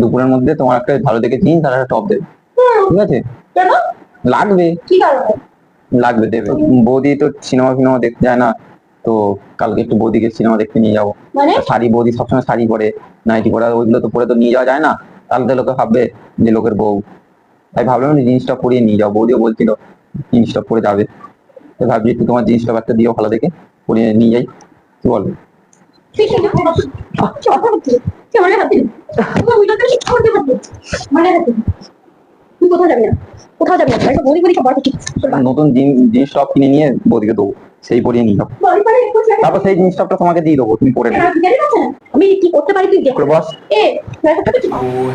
দুপুরের মধ্যে তোমার একটা ভালো দেখে জিন্স আর একটা টপ দেবে। ঠিক আছে? লাগবে। লাগবে দেবে। বৌদি তো সিনেমা ফিনেমা দেখতে যায় না তো কালকে একটু বৌদিকে সিনেমা দেখতে নিয়ে যাব। মানে? শাড়ি বৌদি সবসময় শাড়ি পরে নাইটি পরে ওইগুলো তো পরে তো নিয়ে যাওয়া যায় না। তাহলে তো লোকে ভাববে যে লোকের বউ। তাই ভাবলাম যে জিনিসটা পরিয়ে নিয়ে যাও বৌদিও বলছিল জিনিসটা পরে যাবে। তাই ভাবছি একটু তোমার জিনিসটা একটা দিও ভালো দেখে পরিয়ে নিয়ে যাই। কি বল? মানে তুই কোথাও যাবি না? কোথাও যাবি না? একটা খাবার নতুন জিনিস সব কিনে নিয়ে বৌদিকে দেবো। সেই পরিয়ে তারপর সেই জিনিসটা তোমাকে দিয়ে দেবো তুমি পরে আমি কি করতে পারি তুই দেখ করে boss. A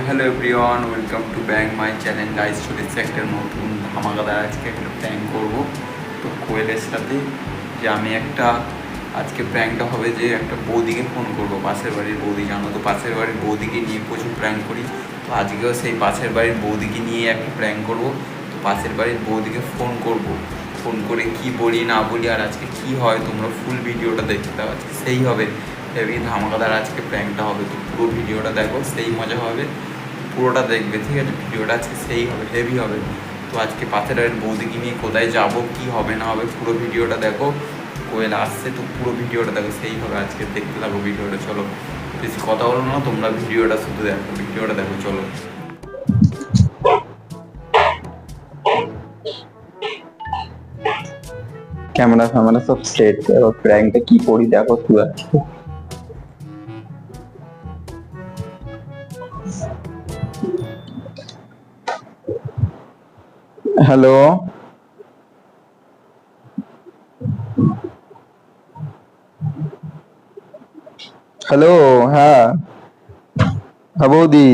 hello everyone welcome to bank my channel guys চলে এসেছে একটা নতুন ধামাকাদার আজকে একটা প্র্যাঙ্ক করব। তো কোয়েলের সাথে যে আমি একটা আজকে প্র্যাঙ্কটা হবে যে একটা বৌদিকে ফোন করব। পাশের বাড়ির বৌদি, জানো তো পাশের বাড়ির বৌদিকে নিয়ে প্রচুর প্র্যাঙ্ক করি। তো আজকেও সেই পাশের বাড়ির বৌদিকে নিয়ে একটা প্র্যাঙ্ক করব। তো পাশের বাড়ির বৌদিকে ফোন করব। ফোন করে কি বলি, না বলি, আর আজকে কি হয়, তোমরা ফুল ভিডিওটা দেখতে দাও আজকে সেই হবে। হেভি ধামাকাদার আজকে প্র্যাঙ্কটা হবে। তো পুরো ভিডিওটা দেখো, সেই মজা হবে। পুরোটা দেখবে, ঠিক আছে? ভিডিওটা আজকে সেই হবে, হেভি হবে। তো আজকে পাশের বাড়ির বৌদিকে নিয়ে কোথায় যাব, কি হবে, না হবে, পুরো ভিডিওটা দেখো। কোয়েল আসছে, তো পুরো ভিডিওটা দেখো, সেই হবে আজকে দেখতে থাকো ভিডিওটা, চলো। বেশি কথা বলো না, তোমরা ভিডিওটা শুধু দেখো, ভিডিওটা দেখো, চলো। ক্যামেরা ফ্যামেরা সব সেট এবার প্র্যাঙ্কটা কি করি দেখো তুই আজকে। হ্যালো হ্যালো হ্যাঁ। হ্যাঁ বৌদি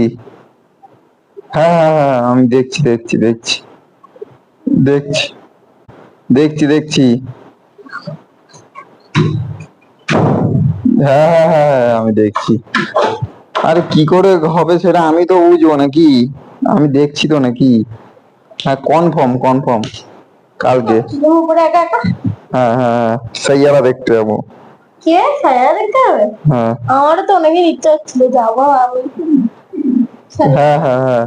হ্যাঁ হ্যাঁ হ্যাঁ আমি দেখছি দেখছি দেখছি। দেখছি দেখছি দেখছি। হ্যাঁ হ্যাঁ হ্যাঁ হ্যাঁ, আমি দেখছি। আরে কি করে হবে সেটা আমি তো বুঝব নাকি? আমি দেখছি তো নাকি? হ্যাঁ কনফার্ম কনফার্ম কালকে। হ্যাঁ হ্যাঁ হ্যাঁ সেইয়ারা দেখতে যাব। কে ছায়া দেখতে হবে হ্যাঁ আমারও তো অনেকদিন ইচ্ছা হচ্ছিল যাব আমি হ্যাঁ হ্যাঁ হ্যাঁ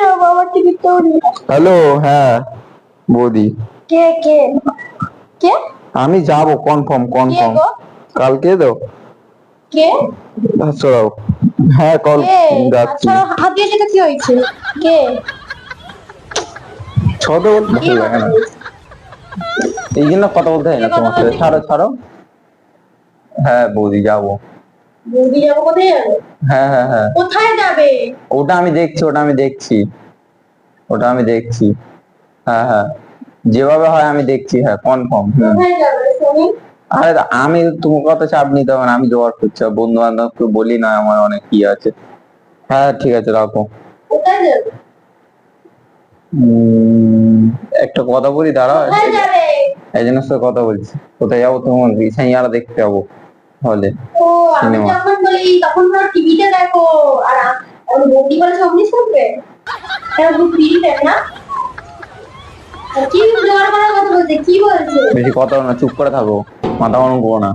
যাব আমার টিকিটটাও নিয়ে হ্যালো হ্যাঁ বৌদি কে কে কে আমি যাব কনফার্ম কনফার্ম কালকে তো কে হ্যাঁ কল যাচ্ছি হাত দিয়ে সেটা কি হয়েছে কে ছোট ভালো লাগে না এই জন্য কথা বলতে হয় না তোমার সাথে ছাড়ো ছাড়ো হ্যাঁ বৌদি যাব। বৌদি যাব কোথায় যাবে? হ্যাঁ হ্যাঁ হ্যাঁ। কোথায় যাবে? ওটা আমি দেখছি ওটা আমি দেখছি। ওটা আমি দেখছি। হ্যাঁ হ্যাঁ। যেভাবে হয় আমি দেখছি হ্যাঁ কনফার্ম কোথায় যাবে শুনি আরে আমি তোমার কথা চাপ নিতে হবে না আমি জোয়ার করছি। বন্ধু বান্ধবকে বলি না আমার অনেক কি আছে। হ্যাঁ ঠিক আছে রাখো। কোথায় যাবে? একটা কথা বলি কোথায় এই জন্য সাথে কথা বলছি। কোথায় যাব তোমার? বিছাইয়ারা দেখতে যাব হলে. যখন বলি তখন তোর টিভিতে দেখো। আর বলে হ্যাঁ না? কি কথা বলছে কি বলছে? বেশি কথা না চুপ করে থাকো। মাথা গরম করো না।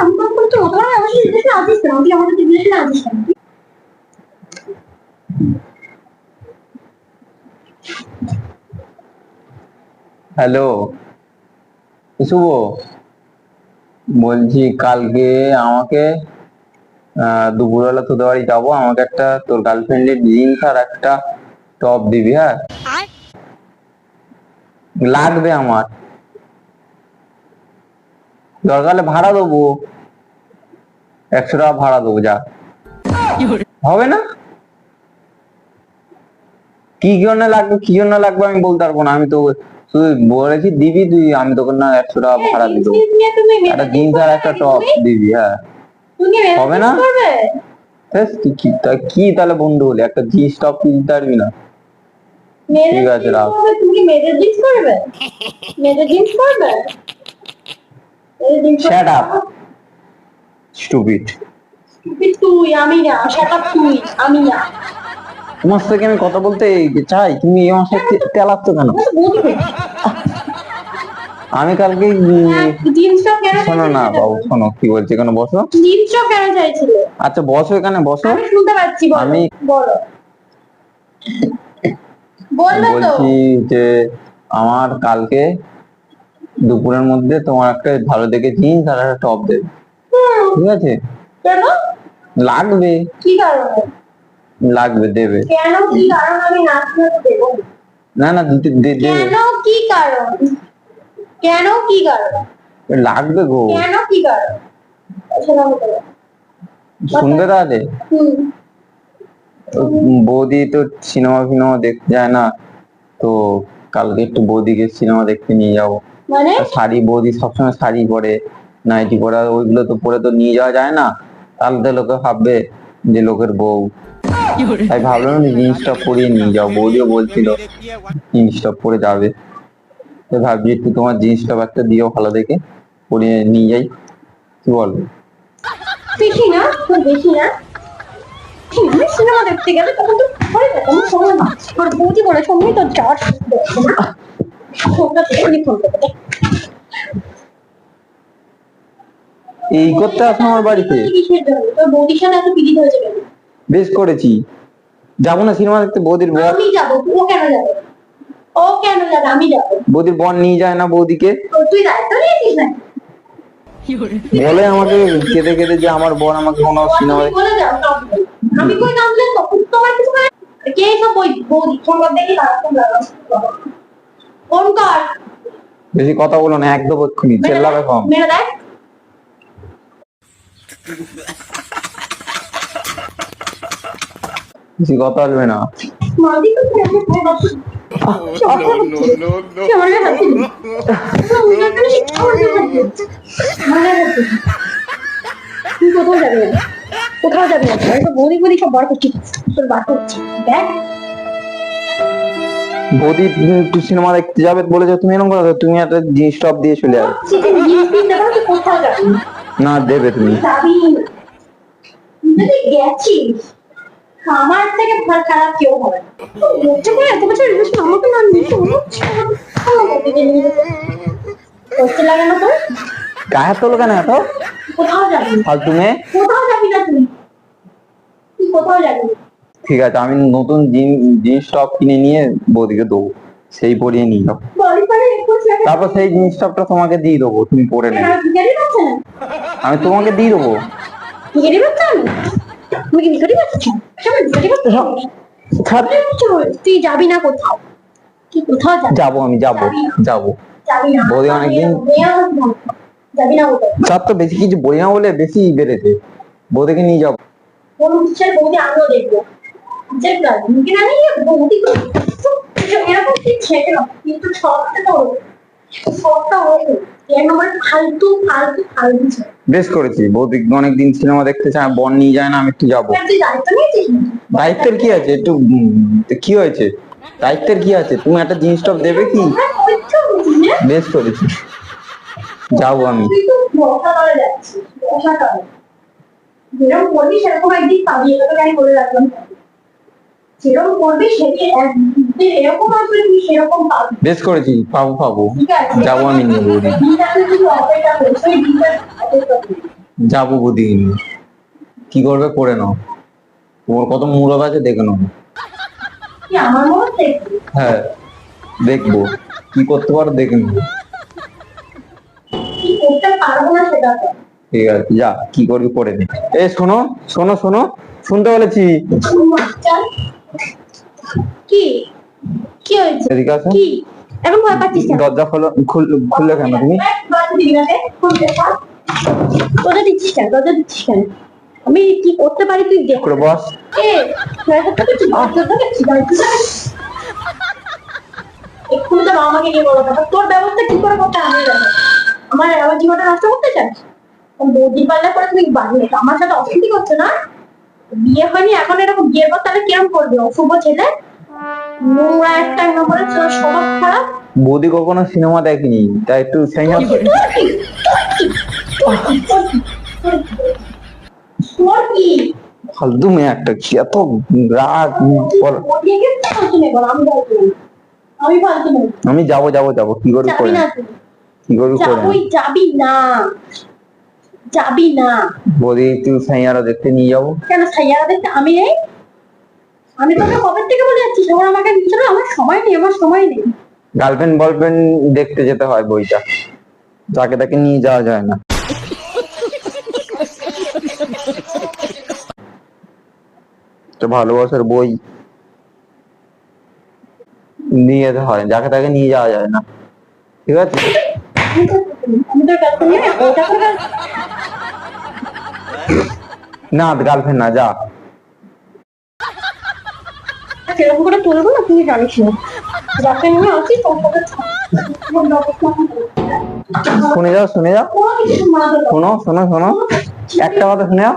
আমি তো বলছি ওরা আমার সাথে আসিস না। তুই আসিস না হ্যালো। শুভ? বলছি কালকে আমাকে দুপুরবেলা তোদের বাড়ি যাব। আমাকে একটা তোর গার্লফ্রেন্ডের জিন্স আর একটা টপ দিবি হ্যাঁ? লাগবে আমার। দরকার হলে ভাড়া দেবো। একশো টাকা ভাড়া দেবো যা। হবে না? কি জন্য লাগবে কি জন্য লাগবে আমি বলতে পারব না। আমি তো শুধু বলেছি দিবি তুই আমি তোকে না একশো টাকা ভাড়া দিয়ে দেবো। একটা জিন্স আর একটা টপ দিবি হ্যাঁ। হবে না? তুই কি তাহলে বন্ধু হলি একটা জিন্স টপ কিনতে পারবি না? ঠিক আছে, রাখ। তুমি মেয়েদের জিন্স করবে মেয়েদের জিন্স করবে Shut up. স্টুপিড তুই আমি না সেটা তুই আমি না। তোমার থেকে আমি কথা বলতে চাই? তুমি আমার সাথে তেলাচ্ছ কেন? হয়ে। আমি কালকে কেন শোনো না বাবু শোনো কি বলছি এখানে বসো। আচ্ছা বসো এখানে বসো। আমি বলছি যে আমার কালকে দুপুরের মধ্যে তোমার একটা ভালো দেখে জিন্স আর একটা টপ দেবে। ঠিক আছে? লাগবে। কি কারণে? লাগবে দেবে। কেন কি কারণ আমি দেবো না। না দিতে দেবে কেন কি কারণ? কেন কি কারণ? লাগবে গো। কেন কি কারণ? পারে। শুনবে তাহলে? বৌদি তো সিনেমা ফিনেমা দেখতে যায় না তো কালকে একটু বৌদিকে সিনেমা দেখতে নিয়ে যাব। মানে? শাড়ি বৌদি সবসময় শাড়ি পরে নাইটি পরে ওইগুলো তো পরে তো নিয়ে যাওয়া যায় না। তাহলে তো লোকে ভাববে যে লোকের বউ। তাই ভাবলাম যে জিনিসটা পরিয়ে নিয়ে যাও বৌদিও বলছিল, জিনিসটা পরে যাবে। তাই ভাবছি একটু তোমার জিনিসটা একটা দিও ভালো দেখে পরিয়ে নিয়ে যাই। কি বল? বেশি না বেশি না। সিনেমা দেখতে গেলে তখন তো সময় না। তোর বৌদি বলে সময় তো যাওয়ার ফোনটা থেকে ফোন করতে এই করতে আসো আমার বাড়িতে। বেশ করেছি। যাব না সিনেমা দেখতে বৌদির বর। আমি যাব ও কেন যাবে? ও কেন যাবে? আমি যাব। বৌদির বর নিয়ে যায় না বৌদিকে। তুই দায়িত্ব নিয়েছিস না বলে আমাকে কেঁদে কেঁদে যে আমার বোন আমাকে কোনো সিনেমা বলে আমি কই কামলে তখন তোমার কিছু কে সব বই? বৌদি ফোন কর দেখি কার ফোন লাগাও ফোন কর। বেশি কথা বলো না একদম এক্ষুনি চেল্লাবে কম। মেরে দেখ। বেশি কথা বলবে না। কোথাও যাবি না বৌদি বৌদি সব বার করছি তোর বার করছি দেখ বৌদি সিনেমা দেখতে যাবে বলেছ, তুমি এরকম করো তুমি একটা জিনিস টপ দিয়ে চলে যাবে কোথাও যাবি। না দেবে তুমি। যাবি গেছিস? আমার থেকে খারাপ কেউ হবে না। লজ্জা করে এত বছর রিলেশন আমাকে না নিতে করতে লাগে না তোর? গায়ে তোলো কেন এত? কোথাও যাবি ফালতু মেয়ে। কোথাও যাবি না তুই? তুই কোথাও যাবি ঠিক আছে আমি নতুন জিন- জিনিস টপ কিনে নিয়ে বৌদিকে দেবো। সেই পরিয়ে নিয়ে লাগে তারপর সেই জিনিস টপটা তোমাকে দিয়ে দেবো তুমি পরে নেবে। আমি তোমাকে দিয়ে দেবো। ভিখারি তুমি কি ভিখারি ভিখারি বলে, তুই যাবি না কোথাও? যাব? আমি যাব যাব বৌদি অনেকদিন- তার তো বেশি কিছু না বলে বেশি বেড়েছে। বৌদিকে নিয়ে যাব বৌদি আমিও দেখব। বৌদি এরকম কিন্তু তো বেশ করেছি। বৌদি অনেকদিন সিনেমা দেখতে চায় বন নিয়ে যায় না আমি একটু যাব? দায়িত্বের কি আছে? একটু কি হয়েছে? দায়িত্বের কি আছে? তুমি একটা জিনিস টপ দেবে কি? হ্যাঁ? বেশ করেছি। যাব আমি। তো সেরকম একদিন পাবি। এটা তোকে আমি বলে রাখলাম। যেরকম করবি সেটি এরকম আসবে তুই সেরকম পাবি। বেশ করেছি পাবো পাবো। যাব আমি করিস যাব বৌদি। নিয়ে কি করবে করে নাও। তোমার কত মূলত আছে দেখে নাও। হ্যাঁ দেখব। কি করতে পারো দেখে নেব। ঠিক আছে যা কি করবি করে নে। এ শোনো শোনো শোনো। শুনতে বলেছি। চল। কি? কি হয়েছে? এদিকে আসো। কি? এখন ভয় পাচ্ছিস কেন? দরজা খোলো খুললে কেন তুমি? দরজা দিবি না রে? খুলতে পার। দরজা দিচ্ছিস কেন? দরজা দিচ্ছিস কেন? আমি কি করতে পারি তুই? দেখ। করে বস। এ? এক্ষুনি তো নিয়ে বলো তোর ব্যবস্থা কি করে করতে আমি আমার আমার জীবনটা নষ্ট করতে চাস? বৌদি পাল্লা করে তুমি বানিয়ে আমার সাথে অশান্তি করছ না? বিয়ে হয়নি এখন এরকম বিয়ের পর তাহলে কিরম করবে? অশুভ ছেলে? খারাপ? বৌদি কখনো সিনেমা দেখেনি তাই একটু? ফালতু মেয়ে একটা কি এত রাগ আমি যাব যাব যাব কি করবি করে। কি করবি করে যাবি না। যাবি না। বৌদি তুই সাইয়ারা দেখতে নিয়ে যাব। কেন সাইয়ারা দেখতে আমি নেই? আমি তোকে কবে থেকে বলে যাচ্ছি? সবার আমাকে নিয়ে চলো আমার সময় নেই আমার সময় নেই। গার্লফ্রেন্ড বয়ফ্রেন্ড দেখতে যেতে হয় বইটা। যাকে তাকে নিয়ে যাওয়া যায় না। তো ভালোবাসার বই নিয়ে যেতে হয় যাকে তাকে নিয়ে যাওয়া যায় না। ঠিক আছে? না গার্লফ্রেন্ড না যা। সেরকম করে তুলবো না তুই জানিস না আসি শুনে যাও শুনে যাও। শোনো শোনো শোনো। একটা কথা শুনে যাও।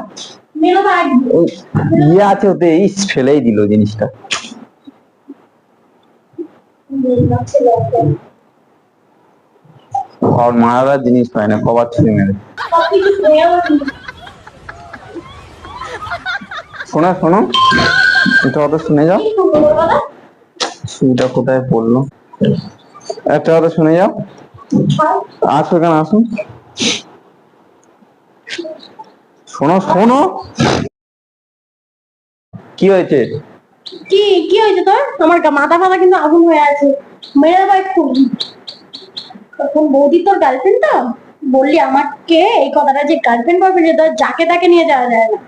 ইয়ে আছে ওতে ইস ফেলেই দিল জিনিসটা। আর মারার জিনিস পায় না কবার ছুঁড়ে মেরে। শুনে শোনো। একটা শুনে যাও। সুইটা কোথায় পড়ল? একটা কথা শুনে যাও। আসো কেন আসুন শোনো শোনো। কি হয়েছে? কি কি হয়েছে তোর? আমার মাথা ফাথা কিন্তু আগুন হয়ে আছে। মেরে ভাই খুব এখন বৌদি তোর গার্লফ্রেন্ড তো? বললি আমাকে এই কথাটা যে গার্লফ্রেন্ড বয়ফ্রেন্ড যে তোর, যাকে তাকে নিয়ে যাওয়া যায় না।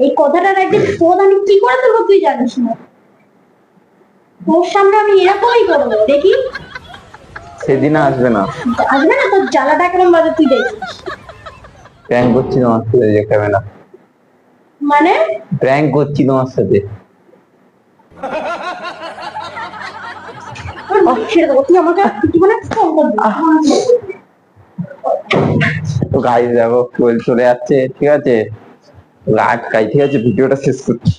এই কথাটার একদিন শোধ আমি কি করে তুলবো তুই জানিস না? তোর সামনে আমি এরকমই করব দেখি? সেদিন আসবে না। আসবে না? তোর জ্বালাটা কেমন বাজে তুই দেখিস। প্র্যাঙ্ক করছি তোমার সাথে দেখাবে না। মানে? প্র্যাঙ্ক করছি তোমার সাথে। মানে তো গাইজ দেখো চলে যাচ্ছে ঠিক আছে? আটকাই ঠিক আছে ভিডিওটা শেষ করছি।